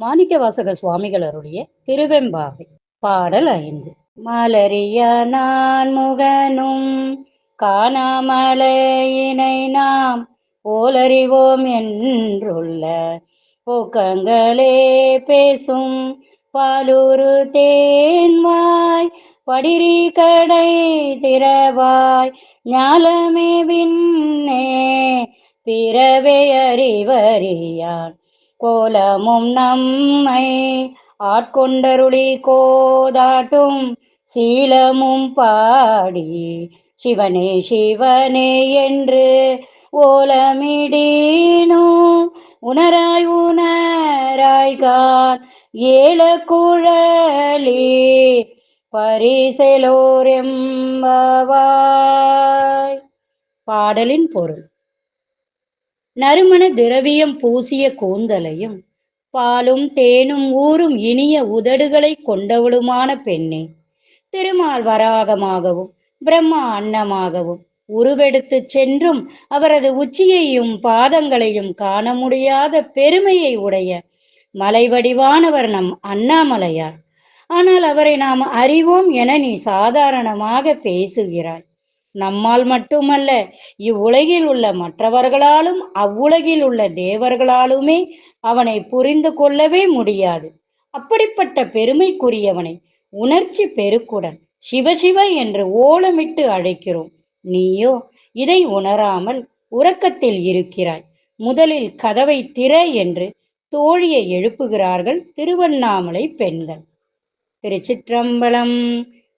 மாணிக்க வாசக சுவாமிகள் திருவெம்பாவை. பாடல் ஐந்து. மலரிய நான் முகனும் காணாமலையினை நாம் ஓலறிவோம் என்றுள்ள போக்கங்களே பேசும் பாலூரு தேன்வாய் படிரி கடை திறவாய் ஞாலமே விண்ணே பிறவே அறிவறியான் கோலமும் நம்மை ஆட்கொண்டருளி கோதாட்டும். சீலமும் பாடி சிவனே சிவனே என்று ஓலமிடீனோ. உணராய் உணராய்கான் ஏழ குழலி பரிசெலோரெம்பவாய் பாடலின் பொருள். நறுமண திரவியம் பூசிய கூந்தலையும் பாலும் தேனும் ஊறும் இனிய உதடுகளை கொண்டவளுமான பெண்ணே திருமால் வராகமாகவும் பிரம்மா அன்னமாகவும் உருவெடுத்து சென்றும் அவரது உச்சியையும் பாதங்களையும் காண முடியாத பெருமையை உடைய மலை வடிவானவர் நம் அண்ணாமலையார். ஆனால் அவரை நாம் அறிவோம் என நீ சாதாரணமாக பேசுகிறாய். நம்மால் மட்டுமல்ல இவ்வுலகில் உள்ள மற்றவர்களாலும் அவ்வுலகில் உள்ள தேவர்களாலுமே அவனை புரிந்து கொள்ளவே முடியாது. அப்படிப்பட்ட பெருமைக்குரியவனை உணர்ச்சி பெருக்குடன் சிவசிவ என்று ஓலமிட்டு அழைக்கிறோம். நீயோ இதை உணராமல் உறக்கத்தில் இருக்கிறாய். முதலில் கதவை திற என்று தோழியை எழுப்புகிறார்கள் திருவண்ணாமலை பெண்கள். திருச்சிற்றம்பலம்